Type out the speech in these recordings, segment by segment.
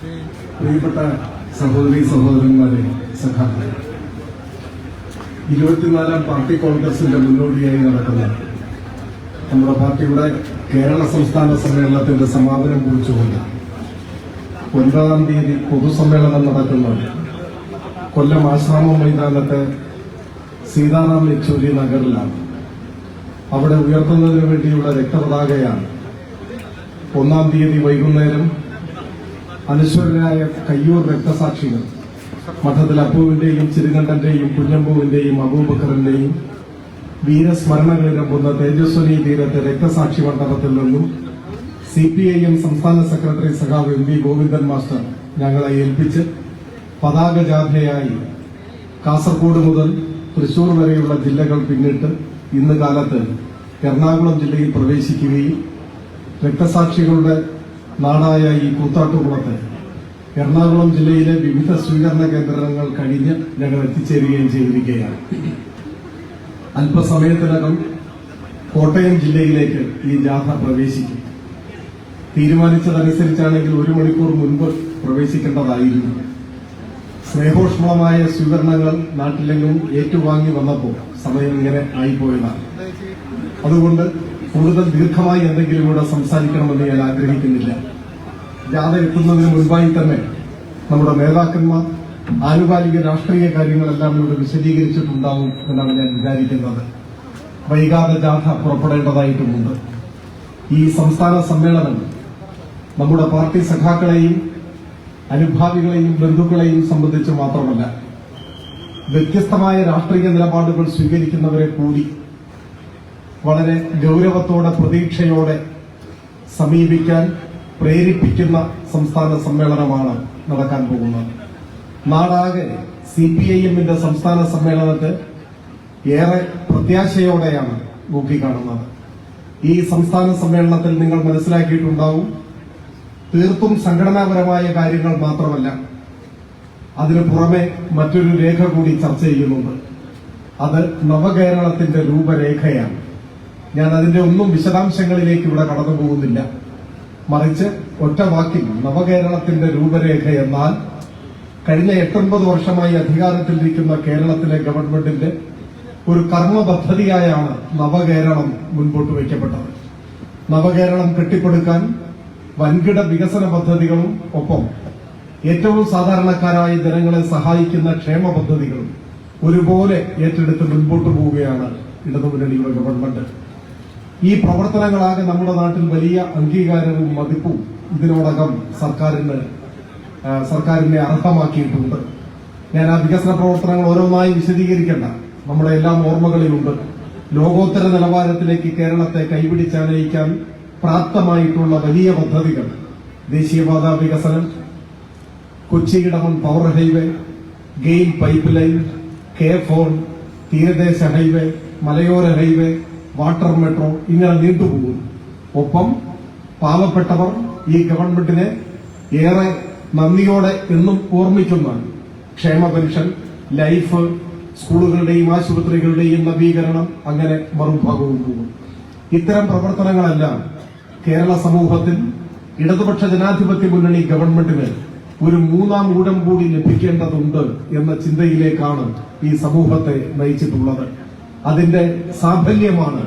പ്രിയപ്പെട്ട സഹോദരി സഹോദരന്മാരെ സഖാക്കളെ. ഇരുപത്തിനാലാം പാർട്ടി കോൺഗ്രസിന്റെ മുന്നോടിയായി നടക്കുന്ന നമ്മുടെ പാർട്ടിയുടെ കേരള സംസ്ഥാന സമ്മേളനത്തിന്റെ സമാപനം കുറിച്ചുകൊണ്ട് ഒൻപതാം തീയതി പൊതുസമ്മേളനം നടക്കുന്ന കൊല്ലം ആശ്രാമ മൈതാനത്തെ സീതാറാം യെച്ചൂരി നഗറിലാണ്. അവിടെ ഉയർത്തുന്നതിന് വേണ്ടിയുള്ള രക്തപതാകയാണ് ഒന്നാം തീയതി വൈകുന്നേരം അനശ്വരരായ കയ്യൂർ രക്തസാക്ഷികൾ. മഠത്തിൽ അപ്പുവിന്റെയും ചിരുകണ്ഠന്റെയും കുഞ്ഞമ്പുവിന്റെയും അബൂബക്കറിന്റെയും വീരസ്മരണകളിരമ്പുന്ന തേജസ്വനി തീരത്തെ രക്തസാക്ഷി മണ്ഡപത്തിൽ നിന്നും സി പി ഐ എം സംസ്ഥാന സെക്രട്ടറി സഖാവ് എം വി ഗോവിന്ദൻ മാസ്റ്റർ ഞങ്ങളെ ഏൽപ്പിച്ച് പതാക ജാഥയായി കാസർഗോഡ് മുതൽ തൃശൂർ വരെയുള്ള ജില്ലകൾ പിന്നിട്ട് ഇന്ന് കാലത്ത് എറണാകുളം ജില്ലയിൽ പ്രവേശിക്കുകയും രക്തസാക്ഷികളുടെ നാടായ ഈ കൂത്താട്ടുകുളത്ത് എറണാകുളം ജില്ലയിലെ വിവിധ സ്വീകരണ കേന്ദ്രങ്ങൾ കഴിഞ്ഞ് ഞങ്ങൾ എത്തിച്ചേരുകയും ചെയ്തിരിക്കുകയാണ്. അല്പസമയത്തിനകം കോട്ടയം ജില്ലയിലേക്ക് ഈ ജാഥ പ്രവേശിക്കും. തീരുമാനിച്ചതനുസരിച്ചാണെങ്കിൽ ഒരു മണിക്കൂർ മുൻപ് പ്രവേശിക്കേണ്ടതായിരുന്നു. സ്നേഹോഷ്മളമായ സ്വീകരണങ്ങൾ നാട്ടിലെങ്ങും ഏറ്റുവാങ്ങി വന്നപ്പോൾ സമയം ഇങ്ങനെ ആയിപ്പോയതാണ്. അതുകൊണ്ട് കൂടുതൽ ദീർഘമായി എന്തെങ്കിലും കൂടെ സംസാരിക്കണമെന്ന് ഞാൻ ആഗ്രഹിക്കുന്നില്ല. ജാഥ എത്തുന്നതിന് മുൻപായി തന്നെ നമ്മുടെ നേതാക്കന്മാർ ആനുകാലിക രാഷ്ട്രീയ കാര്യങ്ങളെല്ലാം ഇവിടെ വിശദീകരിച്ചിട്ടുണ്ടാവും എന്നാണ് ഞാൻ വിചാരിക്കുന്നത്. വൈകാതെ ജാഥ പുറപ്പെടേണ്ടതായിട്ടുമുണ്ട്. ഈ സംസ്ഥാന സമ്മേളനം നമ്മുടെ പാർട്ടി സഖാക്കളെയും അനുഭാവികളെയും ബന്ധുക്കളെയും സംബന്ധിച്ച് മാത്രമല്ല വ്യത്യസ്തമായ രാഷ്ട്രീയ നിലപാടുകൾ സ്വീകരിക്കുന്നവരെ കൂടി വളരെ ഗൗരവത്തോടെ പ്രതീക്ഷയോടെ സമീപിക്കാൻ പ്രേരിപ്പിക്കുന്ന സംസ്ഥാന സമ്മേളനമാണ് നടക്കാൻ പോകുന്നത്. നാടാകെ സി പി ഐ എമ്മിന്റെ സംസ്ഥാന സമ്മേളനത്തെ ഏറെ പ്രത്യാശയോടെയാണ് നോക്കിക്കാണുന്നത്. ഈ സംസ്ഥാന സമ്മേളനത്തിൽ നിങ്ങൾ മനസ്സിലാക്കിയിട്ടുണ്ടാവും തീർത്തും സംഘടനാപരമായ കാര്യങ്ങൾ മാത്രമല്ല അതിനു പുറമെ മറ്റൊരു രേഖ കൂടി ചർച്ച ചെയ്യുന്നുണ്ട്. അത് നവകേരളത്തിന്റെ രൂപരേഖയാണ്. ഞാൻ അതിന്റെ ഒന്നും വിശദാംശങ്ങളിലേക്ക് ഇവിടെ കടന്നു പോകുന്നില്ല മറിച്ച് ഒറ്റ വാക്കിൽ നവകേരളത്തിന്റെ രൂപരേഖ എന്നാൽ കഴിഞ്ഞ എട്ടൊൻപത് വർഷമായി അധികാരത്തിലിരിക്കുന്ന കേരളത്തിലെ ഗവൺമെന്റിന്റെ ഒരു കർമ്മ പദ്ധതിയായാണ് നവകേരളം മുൻപോട്ട് വയ്ക്കപ്പെട്ടത്. നവകേരളം കെട്ടിപ്പടുക്കാൻ വൻകിട വികസന പദ്ധതികളും ഒപ്പം ഏറ്റവും സാധാരണക്കാരായ ജനങ്ങളെ സഹായിക്കുന്ന ക്ഷേമ പദ്ധതികളും ഒരുപോലെ ഏറ്റെടുത്ത് മുൻപോട്ട് പോവുകയാണ് ഇടതുമുന്നണിയുടെ ഗവൺമെന്റ്. ഈ പ്രവർത്തനങ്ങളാകെ നമ്മുടെ നാട്ടിൽ വലിയ അംഗീകാരവും മതിപ്പും ഇതിനോടകം സർക്കാരിന് സർക്കാരിനെ അർഹമാക്കിയിട്ടുണ്ട്. ഞാൻ ആ വികസന പ്രവർത്തനങ്ങൾ ഓരോന്നായി വിശദീകരിക്കേണ്ട. നമ്മുടെ എല്ലാം ഓർമ്മകളിലുണ്ട്. ലോകോത്തര നിലവാരത്തിലേക്ക് കേരളത്തെ കൈപിടിച്ചാനയിക്കാൻ പ്രാപ്തമായിട്ടുള്ള വലിയ പദ്ധതികൾ. ദേശീയപാത വികസനം Kochi Edamon power highway GAIL pipe line K FON തീരദേശ ഹൈവേ മലയോര ഹൈവേ വാട്ടർ മെട്രോ ഇങ്ങനെ നീണ്ടുപോകുന്നു ഒപ്പം പാവപ്പെട്ടവർ ഈ ഗവൺമെന്റിനെ ഏറെ നന്ദിയോടെ എന്നും ഓർമ്മിക്കുന്ന ക്ഷേമ പെൻഷൻ ലൈഫ് സ്കൂളുകളുടെയും ആശുപത്രികളുടെയും നവീകരണം അങ്ങനെ മറുഭാഗവും പോകും ഇത്തരം പ്രവർത്തനങ്ങളെല്ലാം കേരള സമൂഹത്തിൽ ഇടതുപക്ഷ ജനാധിപത്യ മുന്നണി ഗവൺമെന്റിന് ഒരു മൂന്നാം ഊഴം കൂടി ലഭിക്കേണ്ടതുണ്ട് എന്ന ചിന്തയിലേക്കാണ് ഈ സമൂഹത്തെ നയിച്ചിട്ടുള്ളത്. അതിന്റെ സാഫല്യമാണ്.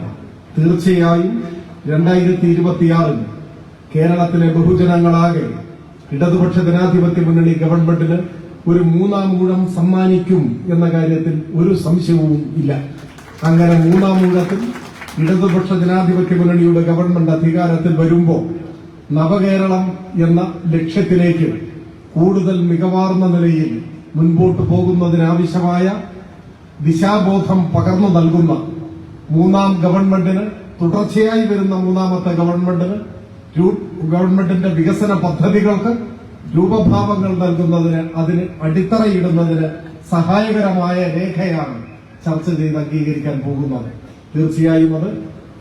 തീർച്ചയായും രണ്ടായിരത്തി ഇരുപത്തിയാറിൽ കേരളത്തിലെ ബഹുജനങ്ങളാകെ ഇടതുപക്ഷ ജനാധിപത്യ മുന്നണി ഗവൺമെന്റിന് ഒരു മൂന്നാം ഊഴം സമ്മാനിക്കും എന്ന കാര്യത്തിൽ ഒരു സംശയവും ഇല്ല. അങ്ങനെ മൂന്നാം ഊഴത്തിൽ ഇടതുപക്ഷ ജനാധിപത്യ മുന്നണിയുടെ ഗവൺമെന്റ് അധികാരത്തിൽ വരുമ്പോൾ നവകേരളം എന്ന ലക്ഷ്യത്തിലേക്ക് കൂടുതൽ മികവാർന്ന നിലയിൽ മുൻപോട്ട് പോകുന്നതിനാവശ്യമായ ദിശാബോധം പകർന്നു നൽകുന്ന മൂന്നാം ഗവൺമെന്റിന് തുടർച്ചയായി വരുന്ന മൂന്നാമത്തെ ഗവൺമെന്റിന് ഗവൺമെന്റിന്റെ വികസന പദ്ധതികൾക്ക് രൂപഭാവങ്ങൾ നൽകുന്നതിന് അതിന് അടിത്തറയിടുന്നതിന് സഹായകരമായ രേഖയാണ് ചർച്ച ചെയ്ത് അംഗീകരിക്കാൻ പോകുന്നത്. തീർച്ചയായും അത്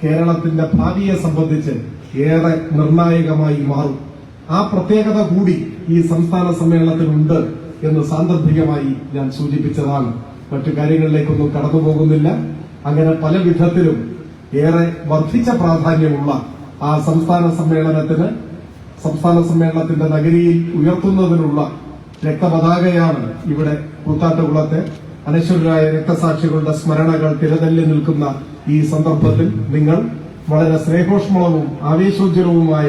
കേരളത്തിന്റെ ഭാവിയെ സംബന്ധിച്ച് ഏറെ നിർണായകമായി മാറും. ആ പ്രത്യേകത കൂടി ഈ സംസ്ഥാന സമ്മേളനത്തിനുണ്ട് എന്ന് സാന്ദർഭികമായി ഞാൻ സൂചിപ്പിച്ചതാണ്. മറ്റു കാര്യങ്ങളിലേക്കൊന്നും കടന്നു പോകുന്നില്ല അങ്ങനെ പല വിധത്തിലും ഏറെ വർദ്ധിച്ച പ്രാധാന്യമുള്ള ആ സംസ്ഥാന സമ്മേളനത്തിന് സംസ്ഥാന സമ്മേളനത്തിന്റെ നഗരിയിൽ ഉയർത്തുന്നതിനുള്ള രക്തപതാകയാണ് ഇവിടെ കൂത്താട്ടുകുളത്തെ അനശ്വരരായ രക്തസാക്ഷികളുടെ സ്മരണകൾ തിരതല്ലി നിൽക്കുന്ന ഈ സന്ദർഭത്തിൽ നിങ്ങൾ വളരെ സ്നേഹോഷ്മളവും ആവേശോജ്വലവുമായ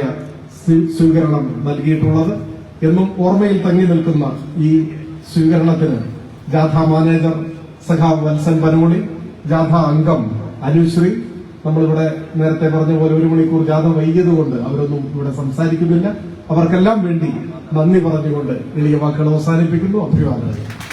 സ്വീ- സ്വീകരണം നൽകിയിട്ടുള്ളത് എന്നും ഓർമ്മയിൽ തങ്ങി നിൽക്കുന്ന ഈ സ്വീകരണത്തിന് ജാഥാ മാനേജർ സഖാവ് വത്സൻ പനോളി ജാഥ അംഗം അനുശ്രീ. നമ്മളിവിടെ നേരത്തെ പറഞ്ഞ പോലെ ഒരു മണിക്കൂർ ജാഥ വൈകിയതുകൊണ്ട് അവരൊന്നും ഇവിടെ സംസാരിക്കുന്നില്ല. അവർക്കെല്ലാം വേണ്ടി നന്ദി പറഞ്ഞുകൊണ്ട് എളിയ വാക്കുകൾ അവസാനിപ്പിക്കുന്നു. അഭിവാദനം.